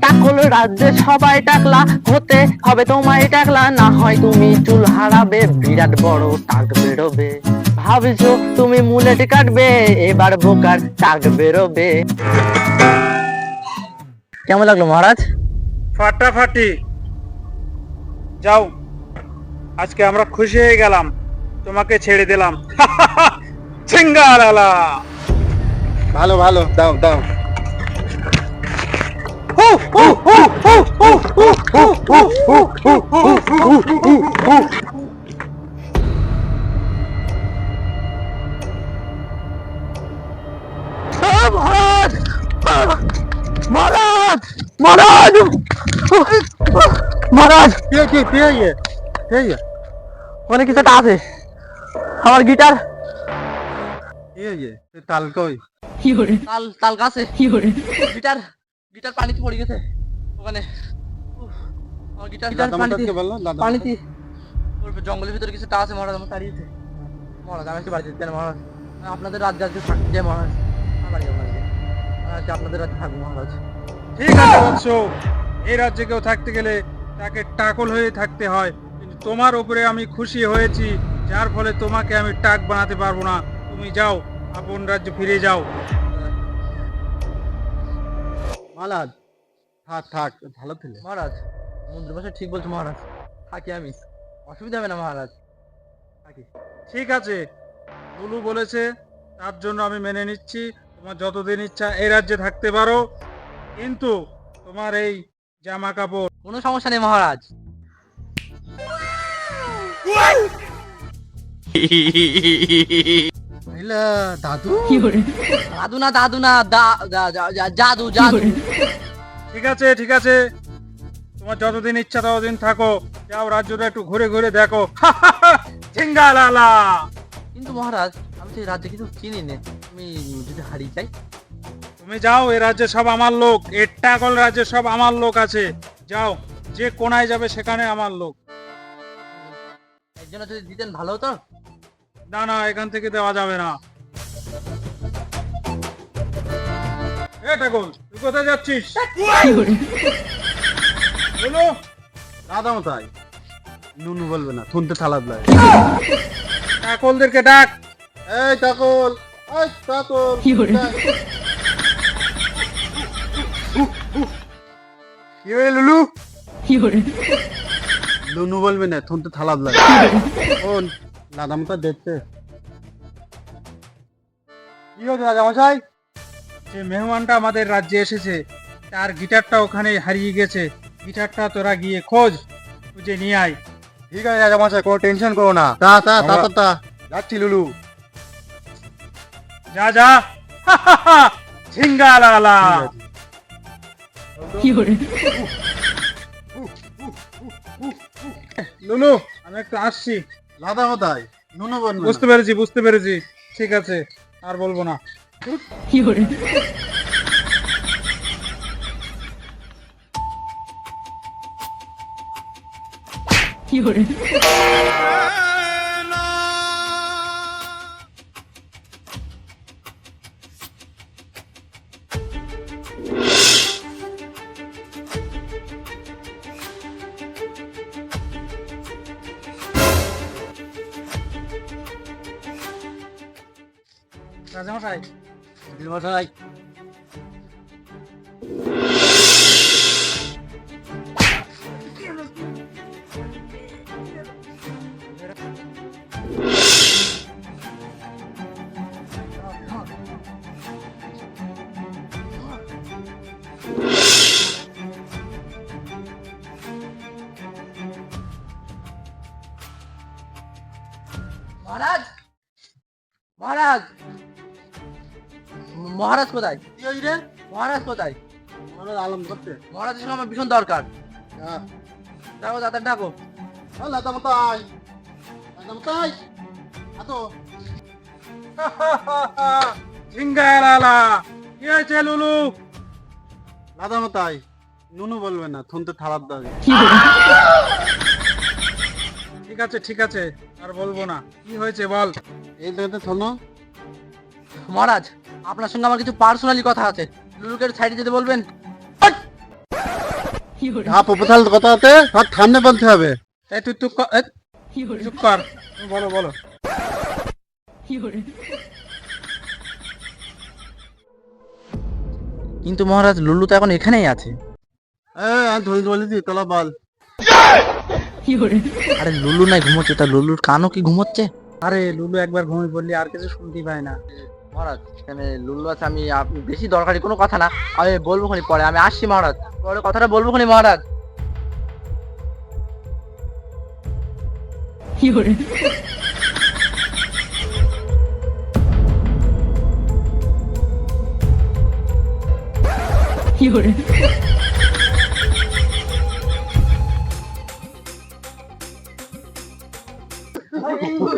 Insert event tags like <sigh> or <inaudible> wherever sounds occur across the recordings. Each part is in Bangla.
টাকল রাজ্যে সবাই টাকলা হতে হবে তোমায় টাকলা না হয় তুমি চুল হারাবে বিরাট বড় টাক বেরোবে। ভাবছ তুমি মুলেট কাটবে এবার বোকার টাক বেরোবে। কেমন লাগল মহারাজ? ফাটাফাটি। যাও আজকে আমরা খুশি হয়ে গেলাম তোমাকে ছেড়ে দিলাম। <laughs> ভালো ভালো দাও দাও। মহারাজ মহারাজ মহারাজ মহারাজ কে কে কে ইয়ে কে ইয়ে ওখানে কিছু একটা আছে আমার গিটার কে ইয়ে তুই তাল কই তাল তাল গাছে গিটার গিটার পানিতে পড়ে গেছে ওখানে উফ, আমার গিটার গিটার দাদা পানিতে জঙ্গলের ভিতরে কিছু টা আছে মহারাজ আমার তাড়িয়েছে মহারাজ আমি একটু বাড়িতে যেতে মহারাজ। আপনাদের রাজ্যে আজকে থাকতে চাই মহারাজ বাড়ি আপনাদের রাজ্যে থাকব মহারাজ। ঠিক আছে বৎস এই রাজ্যে কেউ থাকতে গেলে তাকে টাকল হয়ে থাকতে হয়। কিন্তু তোমার উপরে আমি খুশি হয়েছি। যার ফলে তোমাকে আমি টাক বানাতে পারব না। তুমি যাও আপন রাজ্যে ফিরে যাও। মালাদ থাক থাক ভালো ছিলে। মহারাজ মন্ত্রী মশাই ঠিক বলছো মহারাজ। থাকি আমি। অসুবিধা হবে না মহারাজ। থাকি। ঠিক আছে। লুলু বলেছে তার জন্য আমি মেনে নিচ্ছি। তোমার যতদিন ইচ্ছা এই রাজ্যে থাকতে পারো। কিন্তু তোমার এই জামা কাপড় কোনো সমস্যা নেই মহারাজ। দাদু? দাদু না দাদু না দা- জাদু জাদু। ঠিক আছে ঠিক আছে। তোমার যতদিন ইচ্ছা ততদিন থাকো। যাও রাজ্যটা একটু ঘুরে ঘুরে দেখো। ঝিঙ্গা লালা কিন্তু মহারাজ আমি তো এই রাজ্যে কিছু চিনি না। আমি যদি হারিয়ে যাই? তুমি যাও এ রাজ্যে সব আমার লোক। এট্টাকল রাজ্যে সব আমার লোক আছে। যাও যে কোনায় যাবে সেখানে আমার লোক। এর জন্য যদি দিতেন ভালো হতো? না না এখান থেকে দেওয়া যাবে না। এ ঠাকুর তুই কোথায় যাচ্ছিস? বলো দাদা মতাই নুনু বলবে না শুনতে থালাদ লাগে। ঠাকুরদেরকে ডাক। এই তাকল এই তাকল কি হয়ে লুলু? লুনু বলবে না থুনতে থালাদ লাগে। শোন দাদা মতা দেখতে কি হচ্ছে দাদা মশাই যে মেহমানটা আমাদের রাজ্যে এসেছে তার গিটারটা ওখানে হারিয়ে গেছে। গিটারটা তোরা গিয়ে খোঁজ খুঁজে নিয়ে আয়। ঠিক আছে রাজা মশাই কোনো টেনশন করো না। তা তা তা তা, তা। যাচ্ছি লুলু। যা যা। ঝিঙ্গা লালা লুলু। আমি একটু আসছি। লাদা কোথায়? নুনু বুঝতে পেরেছি বুঝতে পেরেছি। ঠিক আছে আর বলব না। রাজামশাই মশাই মহারাজ? মহারাজ! মহারাজ কোথায়? কি রে? মহারাজ কোথায়? আমার আলম করতে মহারাজের সঙ্গে আমার ভীষণ দরকার। হ্যাঁ। ডাকো দাদা ডাকো। ও দাদা মতাই দাদা মতাই আতো <laughs> ঝিঙ্গা লালা কি হয়েছে লুলু? দাদা মতাই নুনু বলবে না শুনতে থালাদ লাগে ঠিক আছে ঠিক আছে। আর বলব না। কি হয়েছে বল? এই শোনো। মহারাজ আপনার সঙ্গে আমার কিছু পার্সোনালি কথা আছে। লুলুকে সাইডে যেতে বলবেন? হ্যাঁ প্রপোজাল কথা আছে আর সামনে বলতে হবে। এই তুই তুই চুপ কর। বলো বলো। কিন্তু মহারাজ লুলু তো এখন এখানেই আছে। এ আমি ধরে বলেছি তোলা বল। আরে লুলু নাই ঘুমোচ্ছে তা লুলুর কানও কি ঘুমোচ্ছে? আরে লুলু একবার ঘুমিয়ে পড়লি আর কিছু শুনতেই পায় না। মহারাজ এখানে লুলু আছে আমি আপ- বেশি দরকারি কোনো কথা না আমি বলব খনি পরে আমি আসছি মহারাজ। পরে কথাটা বলব খনি মহারাজ।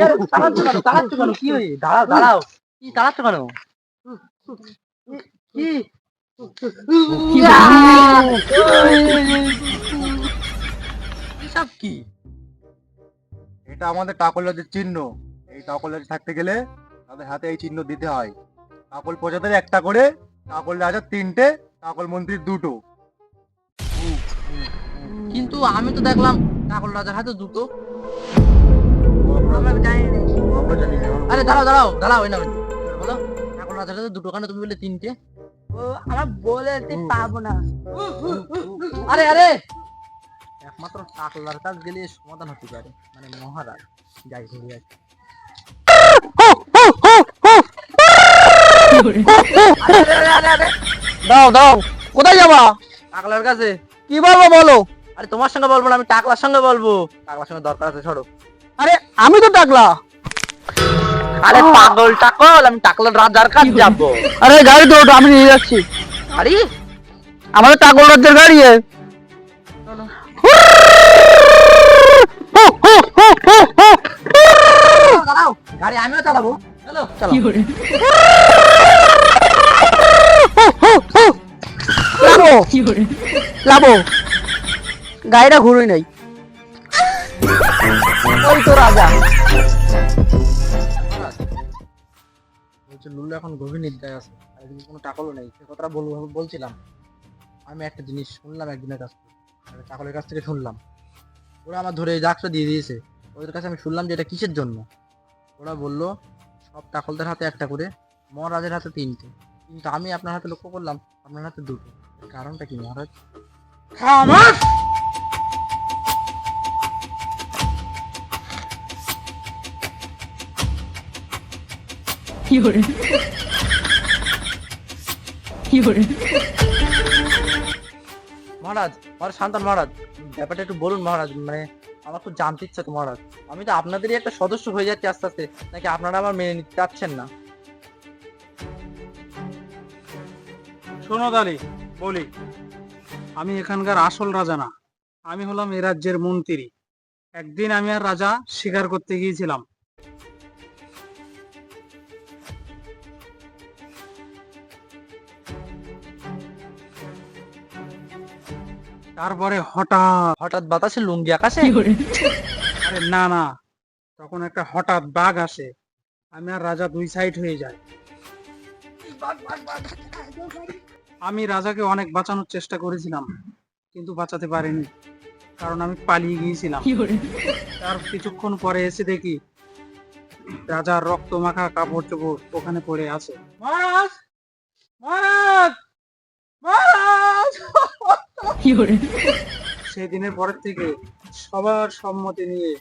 দাঁড়াচ্ছ কেন দাঁড়াচ্ছ কেন কি হয়ে দাঁড়াও দাঁড়াও কি দাঁড়াচ্ছ কেন কি কি এটা আমাদের টাকলাদের চিহ্ন। এই টাকলাদ থাকতে গেলে তাদের হাতে এই চিহ্ন দিতে হয়। টাকল প্রজাদের একটা করে টাকল রাজার তিনটে টাকল মন্ত্রীর দুটো। কিন্তু আমি তো দেখলাম কাকল রাজার হাতে দুটো। আমরা জানি না। আরে দাঁড়াও দাঁড়াও দাঁড়াও এই না বলো কাকল রাজার হাতে দুটো কেন তুমি বললে তিনটে। ও আমরা বলতে পারব না। আরে আরে! একমাত্র টাকলার কাজ গেলে সমাধান হতে পারে। মানে মহারাজ যাই ঘুরে যাচ্ছে দাও দাও কোথায় যাবা? টাকলার কাছে। কি বলব বলো? আরে তোমার সঙ্গে বলব না আমি টাকলার সঙ্গে বলব। টাকলার সঙ্গে দরকার আছে সরো। আরে আমি তো ডাকলা আরে পাগল টাকল আমি টাকলার রাজার কাছে যাব। আরে গাড়ি তো ওঠো, আমি নিয়ে যাচ্ছি। আরে। আমাদের টাকল রাজ্যের গাড়ি গাড়ি আমিও চালাবো। চলো চলো। লাবো। লাবো। গাড়িটা ঘুরুই নাই। ওই তো রাজা। বলছে লুল্লু এখন গভীর নিদ্রায় আছে আর এদিকে কোনো টাকলও নেই। সে কথাটা বলব বলছিলাম আমি একটা জিনিস শুনলাম একজনের কাছ থেকে চাকলের কাছ থেকে শুনলাম। ওরা আমার ধরে এই দিয়ে দিয়েছে। ওদের কাছে আমি শুনলাম যে এটা কিসের জন্য? ওরা বলল সব টাকলদের হাতে একটা করে মহারাজের হাতে তিনটে। কিন্তু আমি আপনার হাতে লক্ষ্য করলাম আপনার হাতে দুটো। কারণটা কি মহারাজ? খামাস মহারাজ মহারাজ শান্তন মহারাজ ব্যাপারটা একটু বলুন মহারাজ মানে আমার খুব জানতে ইচ্ছা তো মহারাজ। আমি তো আপনাদেরই একটা সদস্য হয়ে যাচ্ছি আস্তে আস্তে নাকি আপনারা আমার মেনে নিতে চাচ্ছেন না? শোনো দালি বলি আমি এখানকার আসল রাজা না। আমি হলাম এ রাজ্যের মন্ত্রী। একদিন আমি আর রাজা শিকার করতে গিয়েছিলাম। তারপরে হঠাৎ হঠাৎ বাতাসে লুঙ্গি আকাশে? আরে না না তখন একটা হঠাৎ বাঘ আসে। আমি আর রাজা দুই সাইড হয়ে যায় আমি রাজাকে অনেক বাঁচানোর চেষ্টা করেছিলাম কিন্তু বাঁচাতে পারিনি কারণ আমি পালিয়ে গিয়েছিলাম। তার কিছুক্ষণ পরে এসে দেখি রাজার রক্ত মাখা কাপড় চোপড় ওখানে পড়ে আছে। মহারাজ! মহারাজ! সেই দিনের পরের থেকে সবার সম্মতি নিয়ে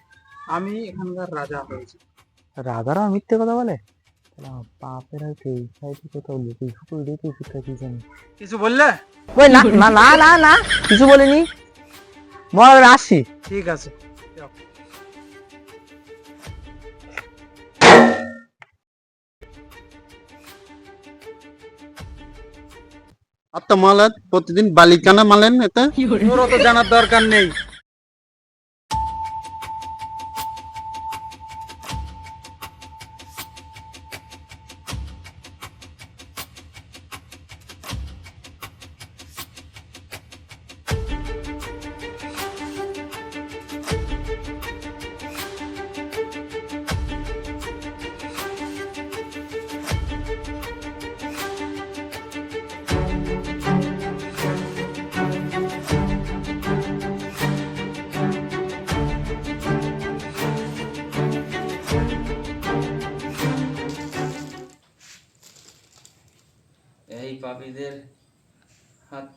আমি এখানকার রাজা হয়েছি। রাজারা মিথ্যে কথা বলে? বাপের আছে এই সাইডে কোথাও লুকিয়ে ফুকুল রেখে কোথায় কি জানি। কিছু বললে? ওই না না না না না কিছু বলিনি। বল আসছি ঠিক আছে। আত্মা মালাত প্রতিদিন বালিকানা মালেন এটা ওরা তো জানার দরকার নেই।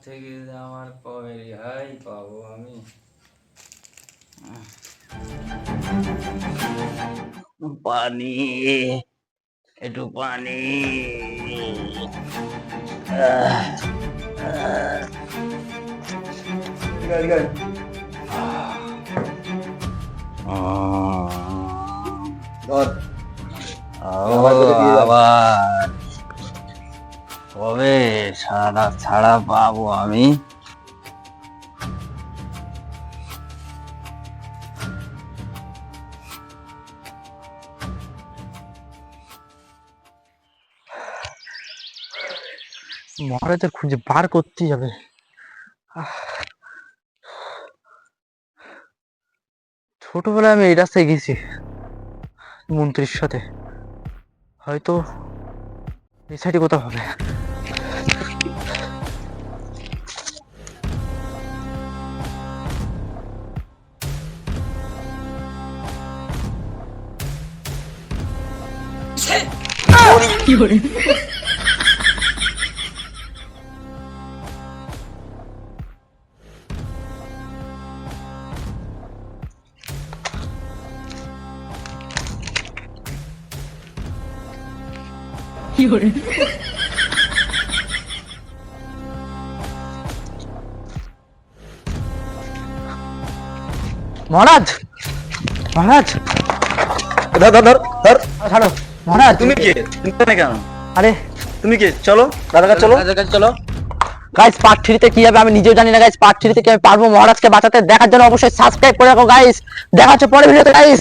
থেকে আমার কবে রেহাই পাবো আমি। পানি একটু পানি। ও আবার। কবে সারা, ছাড়া পাবো আমি। মহারাজের খুঁজে বার করতেই হবে। ছোটবেলায় আমি এই রাস্তায় গেছি, মন্ত্রীর সাথে। হয়তো এই সাইডে কোথাও হবে। মহারাজ মহারাজ ধর ধর ধর ধর ছাড়ো মহারাজ তুমি কে? চিন্তা এখানে কেন? আরে। তুমি কে? চলো দাদার কাছে চলো। দাদার কাছে চলো। গাইস পার্ট থ্রিতে কি হবে? আমি নিজেও জানি না গাইস পার্ট থ্রিতে কি আমি পারব মহারাজকে বাঁচাতে? দেখার জন্য অবশ্যই সাবস্ক্রাইব করে রাখো গাইস দেখা হচ্ছে পরে ভিডিওতে গাইস